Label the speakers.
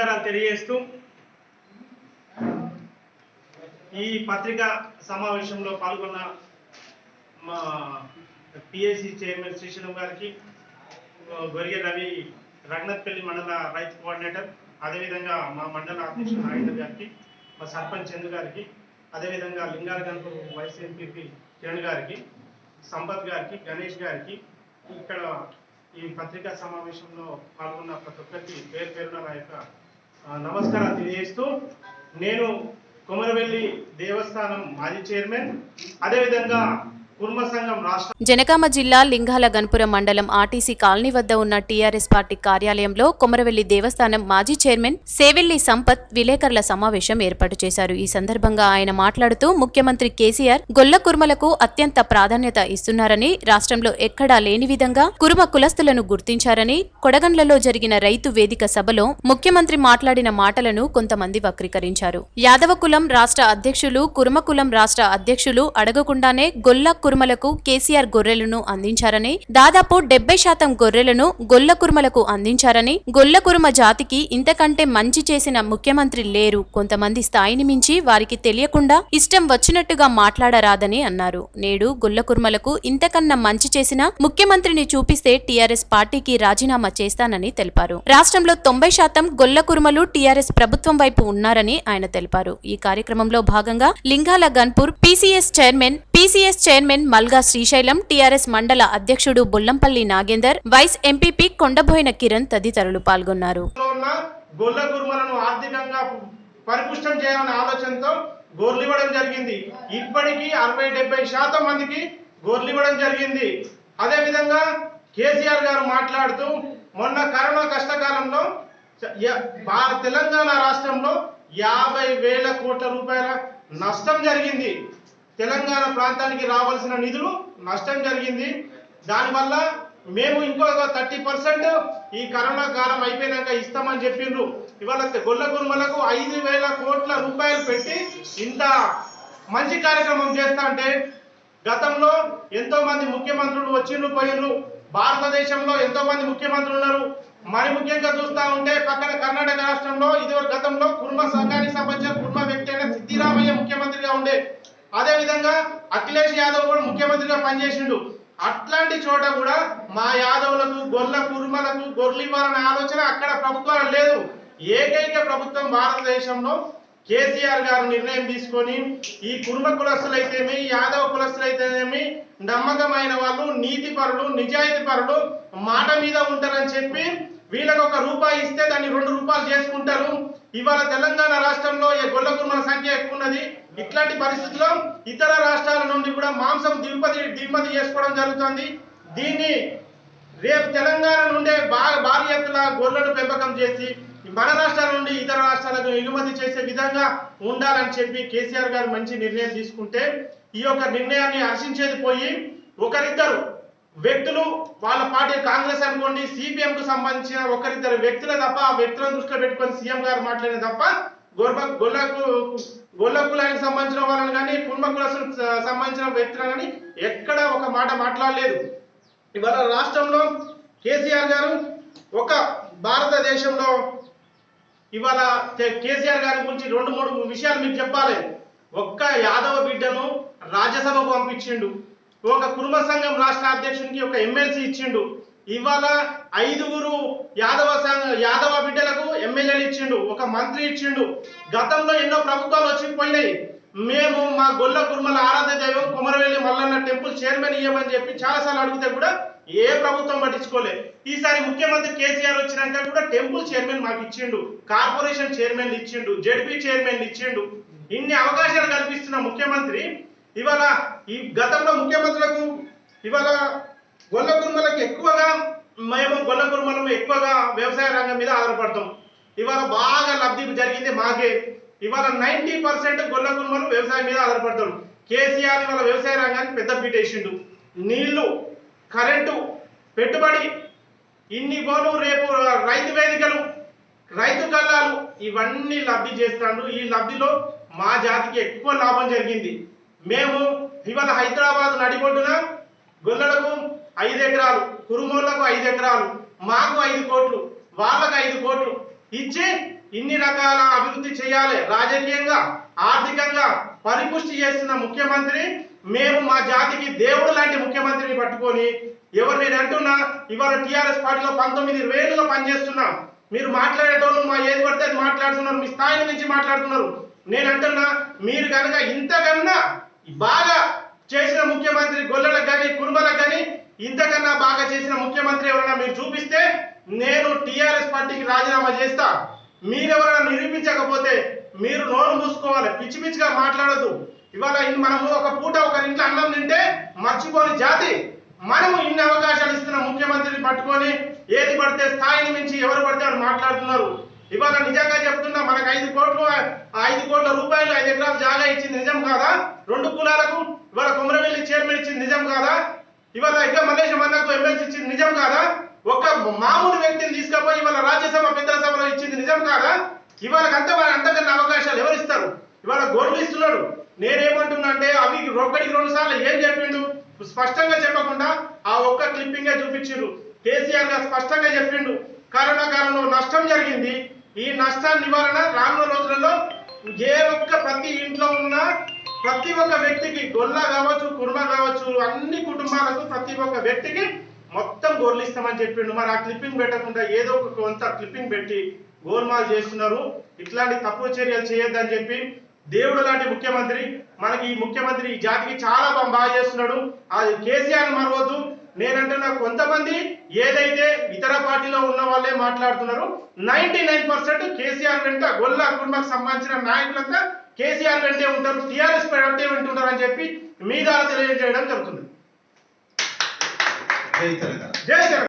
Speaker 1: నమస్కారాలు తెలియజేస్తూ ఈ పత్రికా సమావేశంలో పాల్గొన్న మా పిఎస్సి చైర్మన్ శ్రీశైలం గారికి గొరిగె రవి రఘునాథ్పల్లి మండల రైతు కోఆర్డినేటర్ అదేవిధంగా మా మండల అధ్యక్షుడు నాగేంద్ర గారికి మా సర్పంచ్ చందు గారికి అదేవిధంగా Lingala Ganapur vice M P P Kiran గారికి సంపత్ గారికి గణేష్ గారికి ఇక్కడ ఈ పత్రికా సమావేశంలో పాల్గొన్న ప్రతి ఒక్కరికి పేరు పేరున నా యొక్క నమస్కారం తెలియజేస్తూ నేను కొమరవెల్లి దేవస్థానం మాజీ చైర్మన్. అదేవిధంగా
Speaker 2: జనగామ జిల్లా లింగాల గన్పురం మండలం ఆర్టీసీ కాలనీ వద్ద ఉన్న టీఆర్ఎస్ పార్టీ కార్యాలయంలో కొమరవెల్లి దేవస్థానం మాజీ చైర్మన్ సేవెల్లి సంపత్ విలేకరుల సమావేశం ఏర్పాటు చేశారు. ఈ సందర్భంగా ఆయన మాట్లాడుతూ ముఖ్యమంత్రి కేసీఆర్ గొల్ల కుర్మలకు అత్యంత ప్రాధాన్యత ఇస్తున్నారని రాష్ట్రంలో ఎక్కడా లేని విధంగా కురుమ కులస్తులను గుర్తించారని కొడగండ్లలో జరిగిన రైతు వేదిక సభలో ముఖ్యమంత్రి మాట్లాడిన మాటలను కొంతమంది వక్రీకరించారు. యాదవ కులం రాష్ట్ర అధ్యక్షులు కురుమకులం రాష్ట్ర అధ్యక్షులు అడగకుండానే గొల్ల కుర్మలకు కేసీఆర్ గొర్రెలను అందించారని దాదాపు డెబ్బై శాతం గొర్రెలను గొల్ల కుర్మలకు అందించారని గొల్ల కుర్మ జాతికి ఇంతకంటే మంచి చేసిన ముఖ్యమంత్రి లేరు. కొంతమంది స్థాయిని మించి వారికి తెలియకుండా ఇష్టం వచ్చినట్టుగా మాట్లాడరాదని అన్నారు. నేడు గొల్ల కుర్మలకు ఇంతకన్నా మంచి చేసిన ముఖ్యమంత్రిని చూపిస్తే టీఆర్ఎస్ పార్టీకి రాజీనామా చేస్తానని తెలిపారు. రాష్ట్రంలో తొంభై శాతం గొల్ల కుర్మలు టీఆర్ఎస్ ప్రభుత్వం వైపు ఉన్నారని ఆయన తెలిపారు. ఈ కార్యక్రమంలో భాగంగా Lingala Ganpur P C S chairman T C S chairman Malga Srisailam T R S mandal అధ్యక్షుడు Bollampalli Nagender vice M P P Kondaboina Kiran తదితరులు పాల్గొన్నారు.
Speaker 1: గొల్ల ఆర్థికంగా పరిపుష్టం చేయాలనే ఆలోచనతో గోర్లు ఇవ్వడం జరిగింది. ఇప్పటికీ అరవై డెబ్బై శాతం మందికి గోర్లు ఇవ్వడం జరిగింది. అదేవిధంగా కేసీఆర్ గారు మాట్లాడుతూ మొన్న కరోనా కష్టకాలంలో తెలంగాణ రాష్ట్రంలో యాభై వేల కోట్ల రూపాయల నష్టం జరిగింది. తెలంగాణ ప్రాంతానికి రావాల్సిన నిధులు నష్టం జరిగింది. దానివల్ల మేము ఇంకొక థర్టీ పర్సెంట్ ఈ కరోనా కాలం అయిపోయినాక ఇస్తామని చెప్పిండ్రు. ఇవాళ గొల్ల కుర్మలకు ఐదు వేల కోట్ల రూపాయలు పెట్టి ఇంత మంచి కార్యక్రమం చేస్తా అంటే గతంలో ఎంతో మంది ముఖ్యమంత్రులు వచ్చిండ్రు పోయిండ్రు. భారతదేశంలో ఎంతో మంది ముఖ్యమంత్రులు ఉన్నారు. మరి ముఖ్యంగా చూస్తా ఉంటే పక్కన కర్ణాటక రాష్ట్రంలో ఇది గతంలో కుర్మ సంఘానికి సంబంధించిన కుర్మ వ్యక్తి అయిన సిద్ధిరామయ్య ముఖ్యమంత్రిగా ఉండే అదే విధంగా అఖిలేష్ యాదవ్ కూడా ముఖ్యమంత్రిగా పనిచేసిండు. అట్లాంటి చోట కూడా మా యాదవులకు గొర్ల కుర్మలకు గొర్రెలు ఇవ్వాలనే ఆలోచన అక్కడ ప్రభుత్వాలు లేదు. ఏకైక ప్రభుత్వం భారతదేశంలో కేసీఆర్ గారు నిర్ణయం తీసుకొని ఈ కుర్మ కులస్తులైతేమి యాదవ కులస్తులైతేనేమి నమ్మకమైన వాళ్ళు నీతి పరులు నిజాయితీ పరులు మాట మీద ఉంటారని చెప్పి వీళ్ళకి ఒక రూపాయి ఇస్తే దాన్ని రెండు రూపాయలు చేసుకుంటారు. ఇవాళ తెలంగాణ రాష్ట్రంలో ఈ గొల్ల కుర్మల సంఖ్య ఎక్కువ ఉన్నది. ఇట్లాంటి పరిస్థితుల్లో ఇతర రాష్ట్రాల నుండి కూడా మాంసం దిగుమతి దిగుమతి చేసుకోవడం జరుగుతుంది. దీన్ని రేపు తెలంగాణ నుండే భారీ ఎత్తున గొర్రెలను పెంపకం చేసి మన రాష్ట్రాల నుండి ఇతర రాష్ట్రాలకు ఎగుమతి చేసే విధంగా ఉండాలని చెప్పి కేసీఆర్ గారు మంచి నిర్ణయం తీసుకుంటే ఈ యొక్క నిర్ణయాన్ని హర్షించేది పోయి ఒకరిద్దరు వ్యక్తులు వాళ్ళ పార్టీ కాంగ్రెస్ అనుకోండి సిపిఎం కు సంబంధించిన ఒకరిద్దరు వ్యక్తులే తప్ప ఆ వ్యక్తులను దృష్టిలో పెట్టుకొని సీఎం గారు మాట్లాడిన తప్ప గొర్బ గొల్లకు గొల్ల కులానికి సంబంధించిన వాళ్ళని కానీ కుటుంబ సంబంధించిన వ్యక్తులను కానీ ఎక్కడ ఒక మాట మాట్లాడలేదు. ఇవాళ రాష్ట్రంలో కేసీఆర్ గారు ఒక భారతదేశంలో ఇవాళ కేసీఆర్ గారి గురించి రెండు మూడు విషయాలు మీకు చెప్పాలి. ఒక్క యాదవ బిడ్డను రాజ్యసభకు పంపించిండు. ఒక కుటుంబ సంఘం రాష్ట్ర అధ్యక్షునికి ఒక ఎమ్మెల్సీ ఇచ్చిండు. ఇవాళ ఐదుగురు యాదవ సంఘ యాదవ బిడ్డలకు ఎమ్మెల్యేలు ఇచ్చిండు ఒక మంత్రి ఇచ్చిండు. గతంలో ఎన్నో ప్రభుత్వాలు వచ్చి పోయినాయి. మేము మా గొల్ల కుర్మల ఆరాధ్య దైవం కుమరవెల్లి మల్లన్న టెంపుల్ చైర్మన్ ఇవ్వమని చెప్పి చాలాసార్లు అడిగితే కూడా ఏ ప్రభుత్వం పట్టించుకోలే. ఈసారి ముఖ్యమంత్రి కేసీఆర్ వచ్చినాక కూడా టెంపుల్ చైర్మన్ మాకు ఇచ్చిండు కార్పొరేషన్ చైర్మన్ ఇచ్చిండు జడ్పీ చైర్మన్ ఇచ్చిండు. ఇన్ని అవకాశాలు కల్పిస్తున్న ముఖ్యమంత్రి ఇవాళ ఈ గతంలో ముఖ్యమంత్రులకు ఇవాళ గొల్ల కుర్మలకు ఎక్కువగా మేము గొల్లకురుమలం ఎక్కువగా వ్యవసాయ రంగం మీద ఆధారపడతాం. ఇవాళ బాగా లబ్ధి జరిగింది మాకే. ఇవాళ నైన్టీ పర్సెంట్ గొల్లకుర్మలు వ్యవసాయం మీద ఆధారపడతాడు కేసీఆర్ ఇవాళ వ్యవసాయ రంగానికి పెద్ద పీట వేసిండు. నీళ్ళు కరెంటు పెట్టుబడి ఇన్ని పోను రేపు రైతు వేదికలు రైతు కల్లాలు ఇవన్నీ లబ్ధి చేస్తాడు. ఈ లబ్ధిలో మా జాతికి ఎక్కువ లాభం జరిగింది. మేము ఇవాళ హైదరాబాద్ నడిబొడ్డున గొల్లలకు ఐదు ఎకరాలు కురుమూలకు ఐదు ఎకరాలు మాకు ఐదు కోట్లు వాళ్ళకు ఐదు కోట్లు ఇచ్చి ఇన్ని రకాల అభివృద్ధి చేయాలి. రాజకీయంగా ఆర్థికంగా పరిపుష్టి చేస్తున్న ముఖ్యమంత్రి మేము మా జాతికి దేవుడు లాంటి ముఖ్యమంత్రిని పట్టుకొని ఎవరు నేను అంటున్నా ఇవాళ టీఆర్ఎస్ పార్టీలో పంతొమ్మిది వేలుగా పనిచేస్తున్నాం. మీరు మాట్లాడేటోళ్ళు మా ఏది పడితే అది మాట్లాడుతున్నారు మీ స్థాయి నుంచి మాట్లాడుతున్నారు. నేను అంటున్నా మీరు కనుక ఇంతకన్నా బాగా చేసిన ముఖ్యమంత్రి గొల్లలకు కానీ కుటుంబాలకు కానీ ఇంతకన్నా బాగా చేసిన ముఖ్యమంత్రి ఎవరైనా మీరు చూపిస్తే నేను టిఆర్ఎస్ పార్టీకి రాజీనామా చేస్తా. మీరెవరైనా నిరూపించకపోతే మీరు నోరు మూసుకోవాలి. పిచ్చి పిచ్చిగా మాట్లాడదు ఇవాళ మనము ఒక పూట ఒక ఇంట్లో అన్నం తింటే మర్చిపోని జాతి. మనము ఇన్ని అవకాశాలు ఇస్తున్న ముఖ్యమంత్రిని పట్టుకొని ఏది పడితే స్థాయిని మించి ఎవరు పడితే అని మాట్లాడుతున్నారు. ఇవాళ నిజంగా చెప్తున్నా మనకు ఐదు కోట్లు ఆ ఐదు కోట్ల రూపాయలు ఐదు ఎకరాలు జాగా ఇచ్చింది నిజం కాదా? రెండు కులాలకు ఇవాళ కుమరవెల్లి చైర్మన్ ఇచ్చింది నిజం కాదా ఇవాళ ఇంకా మల్లేశం అన్నకు ఎమ్మెల్సీ ఇచ్చింది నిజం కాదా? ఒక మామూలు వ్యక్తిని తీసుకపోయి ఇవాళ రాజ్యసభ పెద్దల సభలో ఇచ్చింది నిజం కాదా? ఇవాళ అంత అంతకన్నా అవకాశాలు ఎవరు ఇస్తారు? ఇవాళ గోర్లు ఇస్తున్నాడు నేనేమంటున్నా అంటే అవి ఒకటికి రెండు సార్లు ఏం చెప్పిండు? స్పష్టంగా చెప్పకుండా ఆ ఒక్క క్లిప్పింగే చూపించిండు. కేసీఆర్ గారు స్పష్టంగా చెప్పిండు. కరోనా కాలంలో నష్టం జరిగింది. ఈ నష్టాన్ని నివారణ రానున్న రోజులలో ఏ ఒక్క ప్రతి ఇంట్లో ఉన్న ప్రతి ఒక్క వ్యక్తికి గొల్ల కావచ్చు కుర్మ కావచ్చు అన్ని కుటుంబాలకు ప్రతి ఒక్క వ్యక్తికి మొత్తం గోర్లు ఇస్తామని చెప్పిండు. మరి ఆ క్లిప్పింగ్ పెట్టకుండా ఏదో ఒక కొంత క్లిప్పింగ్ పెట్టి గోల్మాల్ చేస్తున్నారు. ఇట్లాంటి తప్పు చర్యలు చేయొద్దని చెప్పి దేవుడు లాంటి ముఖ్యమంత్రి మనకి ఈ ముఖ్యమంత్రి ఈ జాతికి చాలా బాగా చేస్తున్నాడు. అది కేసీఆర్ మరవద్దు. నేనంటున్నా కొంతమంది ఏదైతే ఇతర పార్టీలో ఉన్న వాళ్ళే మాట్లాడుతున్నారు నైన్టీ నైన్ పర్సెంట్ కేసీఆర్ వెంట గొల్ల కుటుంబానికి సంబంధించిన నాయకులంతా కేసీఆర్ వెంటే ఉంటారు టీఆర్ఎస్ వెంటే వింటుంటారు అని చెప్పి మీ ద్వారా తెలియజేయడం జరుగుతుంది. జై తెలంగాణ.